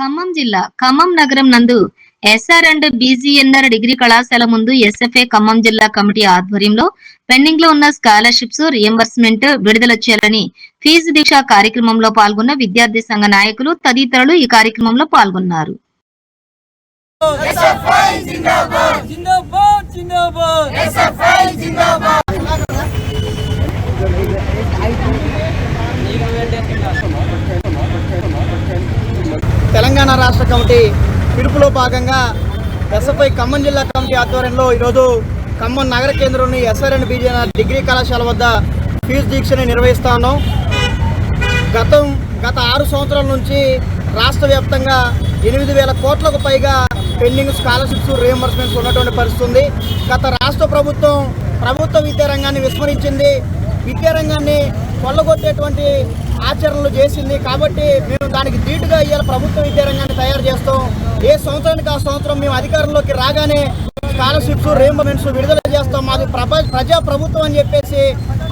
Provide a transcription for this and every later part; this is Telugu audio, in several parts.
ఖమ్మం జిల్లా ఖమ్మం నగరం నందు ఎస్ఆర్ అండ్ బీజీఎన్ఆర్ డిగ్రీ కళాశాల ముందు ఎస్ఎఫ్ఏ ఖమ్మం జిల్లా కమిటీ ఆధ్వర్యంలో పెండింగ్లో ఉన్న స్కాలర్షిప్స్ రియంబర్స్మెంట్ విడుదల చేయాలని ఫీజు దీక్ష కార్యక్రమంలో పాల్గొన్న విద్యార్థి సంఘ నాయకులు తదితరులు ఈ కార్యక్రమంలో పాల్గొన్నారు. జిందాబాద్! జిందాబాద్ తెలంగాణ రాష్ట్ర కమిటీ పిలుపులో భాగంగా ఎస్ఎఫ్ఐ ఖమ్మం జిల్లా కమిటీ ఆధ్వర్యంలో ఈరోజు ఖమ్మం నగర కేంద్రంలోని ఎస్ఆర్ఎన్ బీజేఆర్ డిగ్రీ కళాశాల వద్ద ఫీజు దీక్షని నిర్వహిస్తా ఉన్నాం. గతం గత ఆరు సంవత్సరాల నుంచి రాష్ట్ర వ్యాప్తంగా ఎనిమిది వేల కోట్లకు పైగా పెండింగ్ స్కాలర్షిప్స్ రియంబర్స్మెంట్స్ ఉన్నటువంటి పరిస్థితి ఉంది. గత రాష్ట్ర ప్రభుత్వం ప్రభుత్వ విద్యారంగాన్ని విస్మరించింది. విద్యారంగాన్ని కొల్లగొట్టేటువంటి ఆచరణలు చేసింది. కాబట్టి మేము దానికి ధీటుగా ఇవాళ ప్రభుత్వ విద్యారంగాన్ని ఏ సంవత్సరానికి ఆ సంవత్సరం మేము అధికారంలోకి రాగానే స్కాలర్షిప్స్ రియంబర్మెంట్స్ విడుదల చేస్తాం. మాది ప్రభ ప్రజా ప్రభుత్వం అని చెప్పేసి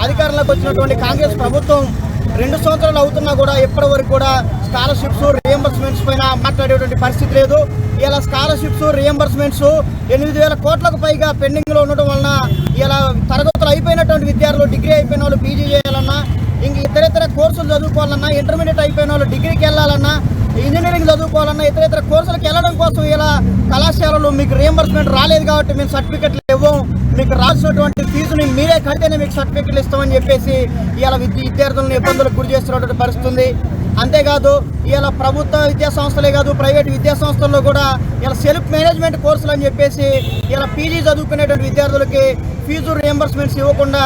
అధికారంలోకి వచ్చినటువంటి కాంగ్రెస్ ప్రభుత్వం రెండు సంవత్సరాలు అవుతున్నా కూడా ఇప్పటి వరకు కూడా స్కాలర్షిప్స్ రియంబర్స్మెంట్స్ పైన మాట్లాడేటువంటి పరిస్థితి లేదు. ఇలా స్కాలర్షిప్స్ రియంబర్స్మెంట్స్ ఎనిమిది వేల కోట్లకు పైగా పెండింగ్లో ఉండటం వలన ఇలా తరగతులు అయిపోయినటువంటి విద్యార్థులు డిగ్రీ అయిపోయిన వాళ్ళు పీజీ చేయాలన్నా ఇంక ఇతర ఇతర కోర్సులు చదువుకోవాలన్నా ఇంటర్మీడియట్ అయిపోయిన వాళ్ళు డిగ్రీకి వెళ్ళాలన్నా ఇంజనీరింగ్ చదువుకోవాలన్నా ఇతర ఇతర కోర్సులకు వెళ్ళడం కోసం ఇలా కళాశాలలు మీకు రియంబర్స్మెంట్ రాలేదు కాబట్టి మేము సర్టిఫికెట్లు మీకు రాసినటువంటి ఫీజుని మీరే కడితేనే మీకు సర్టిఫికెట్లు ఇస్తామని చెప్పేసి ఇలా విద్య విద్యార్థులను ఇబ్బందులకు గురి చేస్తున్నటువంటి పరిస్థితుంది. అంతేకాదు ఇలా ప్రభుత్వ విద్యా సంస్థలే కాదు ప్రైవేట్ విద్యా సంస్థల్లో కూడా ఇలా సెల్ఫ్ మేనేజ్మెంట్ కోర్సులు అని చెప్పేసి ఇలా పీజీ చదువుకునేటువంటి విద్యార్థులకి ఫీజు రియంబర్స్మెంట్స్ ఇవ్వకుండా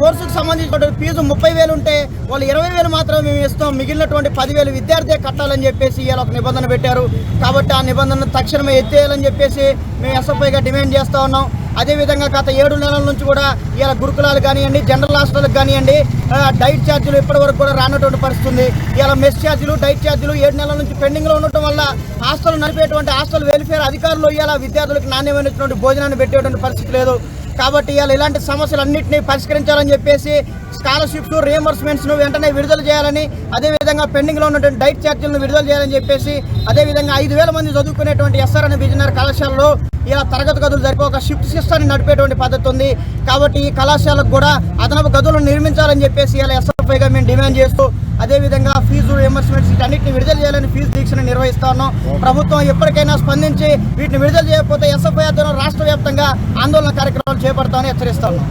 కోర్సుకు సంబంధించినటువంటి ఫీజు ముప్పై వేలు ఉంటే వాళ్ళు ఇరవై వేలు మాత్రమే మేము ఇస్తాం. మిగిలినటువంటి పదివేలు విద్యార్థే కట్టాలని చెప్పేసి ఇలా ఒక నిబంధన పెట్టారు. కాబట్టి ఆ నిబంధన తక్షణమే ఎత్తేయాలని చెప్పేసి మేము ఎస్ఎఫ్ఐగా డిమాండ్ చేస్తూ ఉన్నాం. అదేవిధంగా గత ఏడు నెలల నుంచి కూడా ఇలా గురుకులాలు కానివ్వండి జనరల్ హాస్టల్కి కానివ్వండి డైట్ ఛార్జీలు ఇప్పటి వరకు కూడా రానటువంటి పరిస్థితి ఉంది ఇలా మెస్ ఛార్జీలు డైట్ ఛార్జీలు ఏడు నెలల నుంచి పెండింగ్లో ఉండటం వల్ల హాస్టల్ నడిపేటువంటి హాస్టల్ వెల్ఫేర్ అధికారులు ఇలా విద్యార్థులకు నాణ్యమైనటువంటి భోజనాన్ని పెట్టేటువంటి పరిస్థితి లేదు. కాబట్టి ఇవాళ ఇలాంటి సమస్యలన్నింటినీ పరిష్కరించాలని చెప్పేసి స్కాలర్షిప్స్ రియంబర్స్మెంట్స్ను వెంటనే విడుదల చేయాలని అదేవిధంగా పెండింగ్లో ఉన్నటువంటి డైట్ ఛార్జీలను విడుదల చేయాలని చెప్పేసి అదేవిధంగా ఐదు వేల మంది చదువుకునేటువంటి ఎస్ఆర్ అనే బిజినర్ కళాశాలలో ఇలా తరగతి గదులు సరిపోక షిఫ్ట్ సిస్టాన్ని నడిపేటువంటి పద్ధతి ఉంది. కాబట్టి ఈ కళాశాలకు కూడా అదనపు గదులను నిర్మించాలని చెప్పేసి ఇలా ఎస్ఎఫ్ఐగా మేము డిమాండ్ చేస్తూ అదేవిధంగా ఫీజు రియంబర్స్మెంట్స్ వీటన్నిటిని విడుదల చేయాలని ఫీజు దీక్షను నిర్వహిస్తా ఉన్నాం ప్రభుత్వం ఎప్పటికైనా స్పందించి వీటిని విడుదల చేయకపోతే ఎస్ఎఫ్ఐ ఆధ్వర్యంలో రాష్ట్ర వ్యాప్తంగా ఆందోళన కార్యక్రమాలు చేపడతామని హెచ్చరిస్తా ఉన్నాం